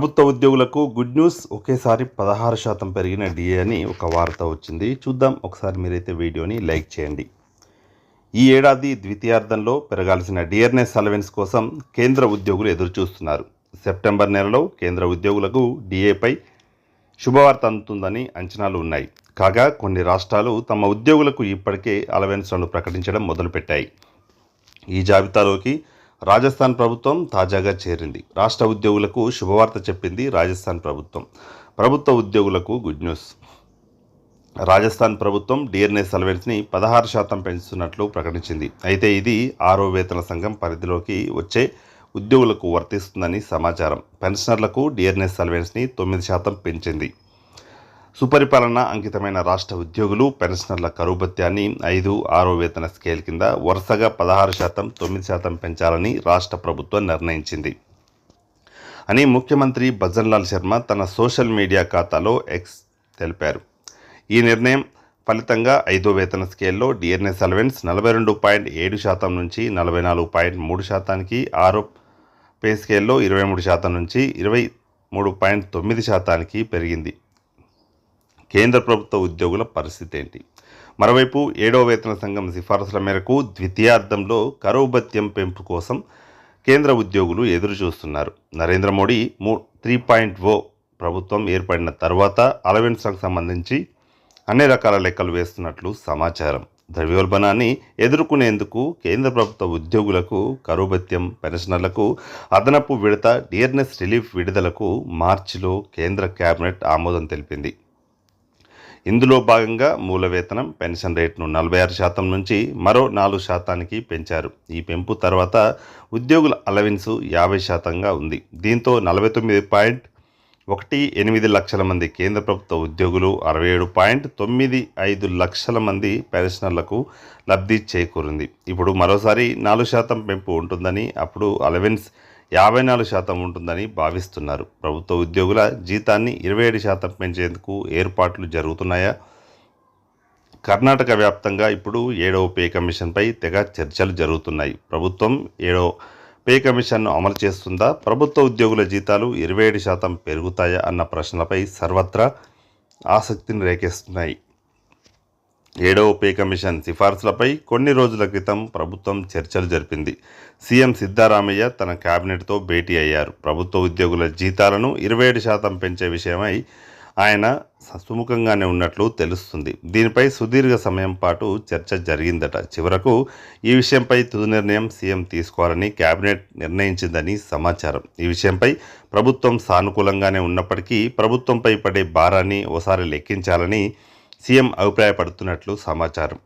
ప్రభుత్వ ఉద్యోగులకు good news. ఒకేసారి పదహారు శాతం పెరిగిన డిఏ అని ఒక వార్త వచ్చింది. చూద్దాం. ఒకసారి మీరైతే వీడియోని లైక్ చేయండి. ఈ ఏడాది ద్వితీయార్థంలో పెరగాల్సిన డియర్నెస్ అలవెన్స్ కోసం కేంద్ర ఉద్యోగులు ఎదురుచూస్తున్నారు. సెప్టెంబర్ నెలలో కేంద్ర ఉద్యోగులకు డిఏపై శుభవార్త అందుతుందని అంచనాలు ఉన్నాయి. కాగా కొన్ని రాష్ట్రాలు తమ ఉద్యోగులకు ఇప్పటికే అలవెన్స్లను ప్రకటించడం మొదలుపెట్టాయి. ఈ జాబితాలోకి రాజస్థాన్ ప్రభుత్వం తాజాగా చేరింది. రాష్ట్ర ఉద్యోగులకు శుభవార్త చెప్పింది రాజస్థాన్ ప్రభుత్వం. ప్రభుత్వ ఉద్యోగులకు గుడ్ న్యూస్. రాజస్థాన్ ప్రభుత్వం డిఎన్ఎస్ అలవెన్స్ని పదహారు శాతం పెంచుతున్నట్లు ప్రకటించింది. అయితే ఇది ఆరో వేతన సంఘం పరిధిలోకి వచ్చే ఉద్యోగులకు వర్తిస్తుందని సమాచారం. పెన్షనర్లకు డిఎన్ఎస్ అలవెన్స్ని తొమ్మిది శాతం పెంచింది. సుపరిపాలన అంకితమైన రాష్ట్ర ఉద్యోగులు పెన్షనర్ల కరుభత్యాన్ని ఐదు ఆరో వేతన స్కేల్ కింద వరుసగా పదహారు శాతం తొమ్మిది శాతం పెంచాలని రాష్ట్ర ప్రభుత్వం నిర్ణయించింది. అని ముఖ్యమంత్రి భజన్లాల్ శర్మ తన సోషల్ మీడియా ఖాతాలో ఎక్స్ తెలిపారు. ఈ నిర్ణయం ఫలితంగా ఐదో వేతన స్కేల్లో డిఎన్ఎస్ అలవెన్స్ నలభై రెండు పాయింట్ ఏడు శాతం నుంచి నలభై నాలుగు పాయింట్ మూడు శాతానికి ఆరో పే స్కేల్లో ఇరవై మూడు శాతం నుంచి ఇరవై మూడు పాయింట్ తొమ్మిది శాతానికి పెరిగింది. కేంద్ర ప్రభుత్వ ఉద్యోగుల పరిస్థితి ఏంటి? మరోవైపు ఏడవ వేతన సంఘం సిఫారసుల మేరకు ద్వితీయార్థంలో కరువు భత్యం పెంపు కోసం కేంద్ర ఉద్యోగులు ఎదురు చూస్తున్నారు నరేంద్ర మోడీ మూ త్రీ పాయింట్ ఓ ప్రభుత్వం ఏర్పడిన తర్వాత అలవెన్స్లకు సంబంధించి అన్ని రకాల లెక్కలు వేస్తున్నట్లు సమాచారం. ద్రవ్యోల్బణాన్ని ఎదుర్కొనేందుకు కేంద్ర ప్రభుత్వ ఉద్యోగులకు కరుభత్యం పెన్షనర్లకు అదనపు విడత డియర్నెస్ రిలీఫ్ విడుదలకు మార్చిలో కేంద్ర కేబినెట్ ఆమోదం తెలిపింది. ఇందులో భాగంగా మూల వేతనం పెన్షన్ రేట్ను నలభై ఆరు శాతం నుంచి మరో నాలుగు శాతానికి పెంచారు. ఈ పెంపు తర్వాత ఉద్యోగుల అలవెన్సు యాభై శాతంగా ఉంది. దీంతో నలభై తొమ్మిది పాయింట్ ఒకటి ఎనిమిది లక్షల మంది కేంద్ర ప్రభుత్వ ఉద్యోగులు అరవై ఏడు పాయింట్ తొమ్మిది ఐదు లక్షల మంది పెన్షనర్లకు లబ్ధి చేకూరింది. ఇప్పుడు మరోసారి నాలుగు శాతం పెంపు ఉంటుందని అప్పుడు అలవెన్స్ యాభై నాలుగు శాతం ఉంటుందని భావిస్తున్నారు. ప్రభుత్వ ఉద్యోగుల జీతాన్ని ఇరవై ఏడు శాతం పెంచేందుకు ఏర్పాట్లు జరుగుతున్నాయా? కర్ణాటక వ్యాప్తంగా ఇప్పుడు ఏడవ పే కమిషన్పై తెగ చర్చలు జరుగుతున్నాయి. ప్రభుత్వం ఏడవ పే కమిషన్ను అమలు చేస్తుందా? ప్రభుత్వ ఉద్యోగుల జీతాలు ఇరవై ఏడు శాతం పెరుగుతాయా? అన్న ప్రశ్నలపై సర్వత్రా ఆసక్తిని రేకెస్తున్నాయి ఏడవ పే కమిషన్ సిఫార్సులపై కొన్ని రోజుల క్రితం ప్రభుత్వం చర్చలు జరిపింది. సీఎం సిద్ధారామయ్య తన కేబినెట్తో భేటీ అయ్యారు. ప్రభుత్వ ఉద్యోగుల జీతాలను ఇరవై ఏడు శాతం పెంచే విషయమై ఆయన సుముఖంగానే ఉన్నట్లు తెలుస్తుంది. దీనిపై సుదీర్ఘ సమయం పాటు చర్చ జరిగిందట. చివరకు ఈ విషయంపై తుది నిర్ణయం సీఎం తీసుకోవాలని కేబినెట్ నిర్ణయించిందని సమాచారం. ఈ విషయంపై ప్రభుత్వం సానుకూలంగానే ఉన్నప్పటికీ ప్రభుత్వంపై పడే భారాన్ని ఓసారి లెక్కించాలని సీఎం అభిప్రాయపడుతున్నట్లు సమాచారం.